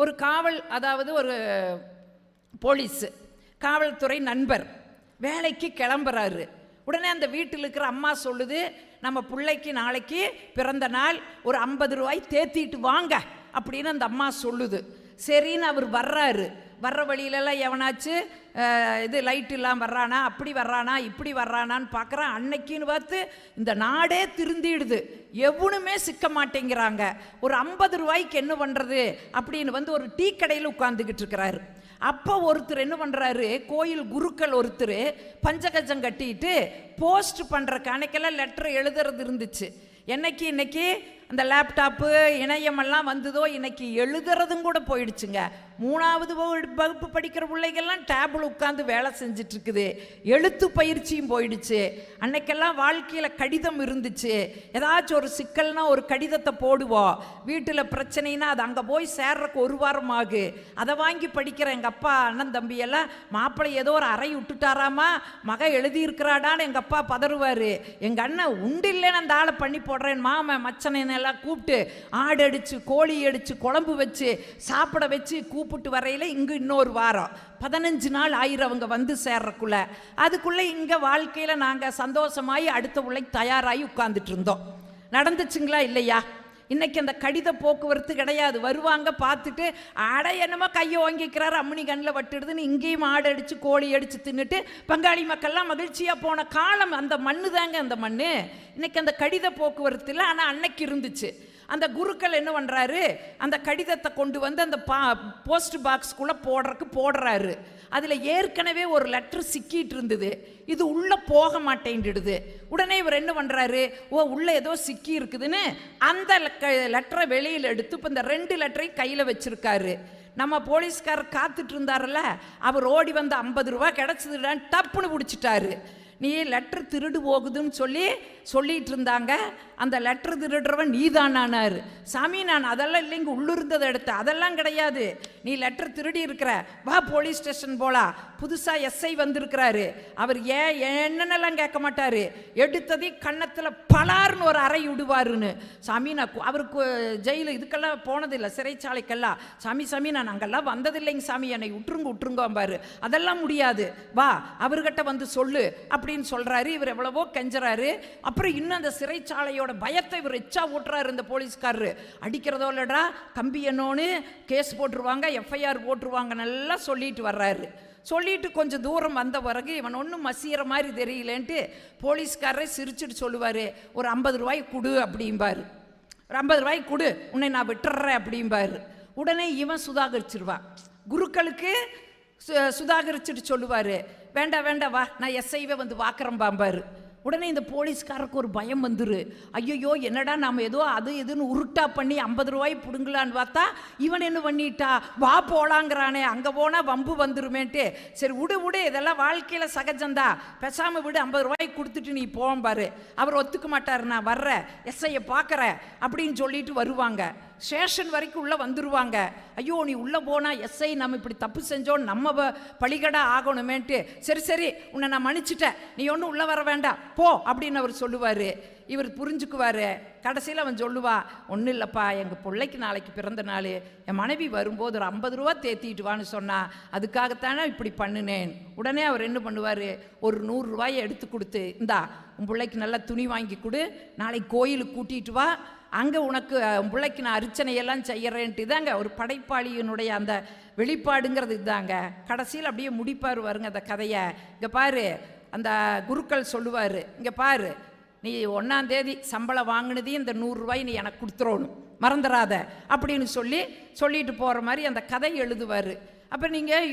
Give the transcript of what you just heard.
ஒரு காவல் அதாவது ஒரு போலீஸு காவல்துறை நண்பர் வேலைக்கு கிளம்புறாரு. உடனே அந்த வீட்டில் இருக்கிற அம்மா சொல்லுது நம்ம பிள்ளைக்கு நாளைக்கு பிறந்த நாள் ஒரு ஐம்பது ரூபாய் தேத்திட்டு வாங்க. அப்படின்னு அந்த அம்மா சொல்லுது. சரின்னு அவர் வர்றாரு. வர்ற வழியிலலாம் எவனாச்சு இது லைட் இல்லாமல் வர்றானா அப்படி வர்றானா இப்படி வர்றானான்னு பார்க்குறான் அன்னைக்குன்னு பார்த்து இந்த நாடே திருந்திடுது. எவனுமே சிக்க மாட்டேங்கிறாங்க. ஒரு ஐம்பது ரூபாய்க்கு என்ன பண்ணுறது அப்படின்னு வந்து ஒரு டீ கடையில் உட்காந்துக்கிட்டு இருக்கிறாரு. அப்போ ஒருத்தர் என்ன பண்ணுறாரு கோயில் குருக்கள் ஒருத்தர் பஞ்சகஜம் கட்டிட்டு போஸ்ட் பண்ணுற கணக்கெல்லாம் லெட்டர் எழுதுறது இருந்துச்சு. என்னைக்கு இன்னைக்கு? அந்த லேப்டாப்பு இணையமெல்லாம் வந்ததோ இன்றைக்கி எழுதுறதும் கூட போயிடுச்சுங்க. மூணாவது வகு- வகுப்பு படிக்கிற பிள்ளைகள்லாம் டேபிள் உட்காந்து வேலை செஞ்சிட்ருக்குது. எழுத்து பயிற்சியும் போயிடுச்சு. அன்னைக்கெல்லாம் வாழ்க்கையில் கடிதம் இருந்துச்சு. ஏதாச்சும் ஒரு சிக்கல்னா ஒரு கடிதத்தை போடுவோம். வீட்டில் பிரச்சனைனா அது அங்கே போய் சேர்றக்கு ஒரு வாரம் ஆகு. அதை வாங்கி படிக்கிற எங்கள் அப்பா அண்ணன் தம்பி எல்லாம் மாப்பிள்ளை ஏதோ ஒரு அறை விட்டுட்டாராமா? மக எழுதியிருக்கிறாடான்னு எங்கள் அப்பா பதறுவார். எங்கள் அண்ணன் உண்டு இல்லைன்னு அந்த ஆளை பண்ணி போடுறேன். மாமன் மச்சனை எல்லாம் கூப்பிட்டு ஆடு அடிச்சு கோழி அடிச்சு குழம்பு வச்சு சாப்பிட வச்சு கூப்பிட்டு வரையில இங்கு இன்னொரு வாரம். பதினஞ்சு நாள் ஆயிரம் அவங்க வந்து சேர்றக்குள்ள. அதுக்குள்ள இங்க வாழ்க்கையில நாங்க சந்தோஷமாயி அடுத்த உள்ள தயாராகி உட்கார்ந்துட்டு இருந்தோம். நடந்துச்சுங்களா இல்லையா? இன்னைக்கு அந்த கடித போக்குவரத்து கிடையாது. வருவாங்க பார்த்துட்டு அட என்னமோ கையை வாங்கிக்கிறாரு அம்மணி கண்ணில் வட்டுடுதுன்னு இங்கேயும் ஆடு அடித்து கோழி அடித்து தின்னுட்டு பங்காளி மக்கள்லாம் மகிழ்ச்சியாக போன காலம் அந்த மண்ணு தாங்க அந்த மண்ணு. இன்னைக்கு அந்த கடித போக்குவரத்து இல்லை ஆனால் அன்னைக்கு இருந்துச்சு. அந்த குருக்கள் என்ன பண்ணுறாரு அந்த கடிதத்தை கொண்டு வந்து அந்த பா போஸ்ட் பாக்ஸ்க்குள்ளே போடுறக்கு போடுறாரு. அதில் ஏற்கனவே ஒரு லெட்டர் சிக்கிட்டு இருந்தது. இது உள்ளே போக மாட்டேங்கிடுது உடனே இவர் என்ன பண்ணுறாரு ஓ உள்ளே ஏதோ சிக்கி இருக்குதுன்னு அந்த லெட்டரை வெளியில் எடுத்து இப்போ இந்த ரெண்டு லெட்டரையும் கையில் வச்சுருக்காரு. நம்ம போலீஸ்காரர் காத்துட்டு இருந்தார்ல அவர் ஓடி வந்து ஐம்பது ரூபா கிடச்சிதுடான்னு டப்புன்னு பிடிச்சிட்டாரு. நீ லெட்டர் திருடு போகுதுன்னு சொல்லி சொல்லிட்டு இருந்தாங்க. அந்த லெட்டர் திருடுறவன் நீதானானார். சாமி நான் அதெல்லாம் இல்லைங்க உள்ளிருந்ததை எடுத்த அதெல்லாம் கிடையாது. நீ லெட்டர் திருடி இருக்கிற வா போலீஸ் ஸ்டேஷன் போலாம் புதுசா எஸ்ஐ வந்திருக்கிறாரு. அவர் ஏன் என்னென்னலாம் கேட்க மாட்டாரு. எடுத்ததே கன்னத்தில் பலார்னு ஒரு அறை விடுவாருன்னு சாமி நான் அவருக்கு ஜெயிலு இதுக்கெல்லாம் போனதில்லை சிறைச்சாலைக்கெல்லாம். சாமி சாமி நான் அங்கெல்லாம் வந்ததில்லைங்க சாமி. என்னை விட்டுருங்க விட்டுருங்கம்பாரு அதெல்லாம் முடியாது. வா அவர்கிட்ட வந்து சொல்லு அப்படின்னு சொல்றாரு. இவர் எவ்வளவோ கெஞ்சுறாரு. அப்புறம் இன்னும் அந்த சிறைச்சாலையோட பயத்தை இவர் எச்சா ஓட்டுறாரு இந்த போலீஸ்காரரு. அடிக்கிறதோ இல்லடா கம்பி என்னோன்னு கேஸ் போட்டுருவாங்க எஃப்ஐஆர் போட்டுருவாங்க நல்லா சொல்லிட்டு வர்றாரு. சொல்லிட்டு கொஞ்சம் தூரம் வந்த பிறகு இவன் ஒன்றும் மசிகிற மாதிரி தெரியலேன்ட்டு போலீஸ்காரரை சிரிச்சுட்டு சொல்லுவார் ஒரு ஐம்பது ரூபாய் கொடு அப்படிம்பார். ஒரு ஐம்பது ரூபாய் கொடு உன்னை நான் விட்டுறேன் அப்படிம்பாரு. உடனே இவன் சுதாகரிச்சிருவான். குருக்களுக்கு சு- சுதாகரிச்சுட்டு சொல்லுவார் வேண்டாம் வேண்டாம் வா நான் எஸ்ஐவே வந்து வாக்குறேன் பாம்பார் உடனே இந்த போலீஸ்காரருக்கு ஒரு பயம் வந்துரு. ஐயோ என்னடா நாம் ஏதோ அது இதுன்னு உருட்டா பண்ணி ஐம்பது ரூபாய் பிடுங்கலான்னு பார்த்தா இவன் என்ன பண்ணிட்டா? வா போலாங்கிறானே அங்கே போனால் வம்பு வந்துருமேன்ட்டு. சரி விடு விடு இதெல்லாம் வாழ்க்கையில் சகஜந்தா பேசாமல் விடு ஐம்பது ரூபாய் கொடுத்துட்டு நீ போவோம் பாரு. அவர் ஒத்துக்க மாட்டார் நான் வர்ற எஸ்ஐயை பார்க்குறேன் அப்படின்னு சொல்லிட்டு வருவாங்க. ஸ்டேஷன் வரைக்கும் உள்ளே வந்துடுவாங்க ஐயோ நீ உள்ளே போனால் எஸ்ஐ நம்ம இப்படி தப்பு செஞ்சோம் நம்ம பழிகடா ஆகணுமேன்ட்டு. சரி சரி உன்னை நான் மன்னிச்சிட்டேன். நீ ஒன்றும் உள்ளே வர வேண்டாம். போ அப்படின்னு அவர் சொல்லுவார். இவர் புரிஞ்சுக்குவார். கடைசியில் அவன் சொல்லுவா ஒன்றும் இல்லைப்பா எங்கள் பிள்ளைக்கு நாளைக்கு பிறந்த நாள். என் மனைவி வரும்போது ஒரு ஐம்பது ரூபா தேத்திட்டு வான்னு சொன்னால் அதுக்காகத்தானே இப்படி பண்ணினேன். உடனே அவர் என்ன பண்ணுவார்? ஒரு நூறுரூவாயை எடுத்து கொடுத்து இந்தா உன் பிள்ளைக்கு நல்லா துணி வாங்கி கொடு. நாளைக்கு கோயிலுக்கு கூட்டிகிட்டு வா. அங்கே உனக்கு உன் பிள்ளைக்கு நான் அர்ச்சனையெல்லாம் செய்கிறேன்ட்டு இதாங்க ஒரு படைப்பாளியினுடைய அந்த வெளிப்பாடுங்கிறது இதாங்க. கடைசியில் அப்படியே முடிப்பார் வருங்க அந்த கதையை. இங்கே பாரு அந்த குருக்கள் சொல்லுவார். இங்கே பாரு நீ ஒன்றாந்தேதி சம்பளம் வாங்கினதையும் இந்த நூறுரூவாய் நீ எனக்கு கொடுத்துடணும் மறந்துடாத அப்படின்னு சொல்லி சொல்லிட்டு போகிற மாதிரி அந்த கதை எழுதுவார். அப்போ நீங்கள்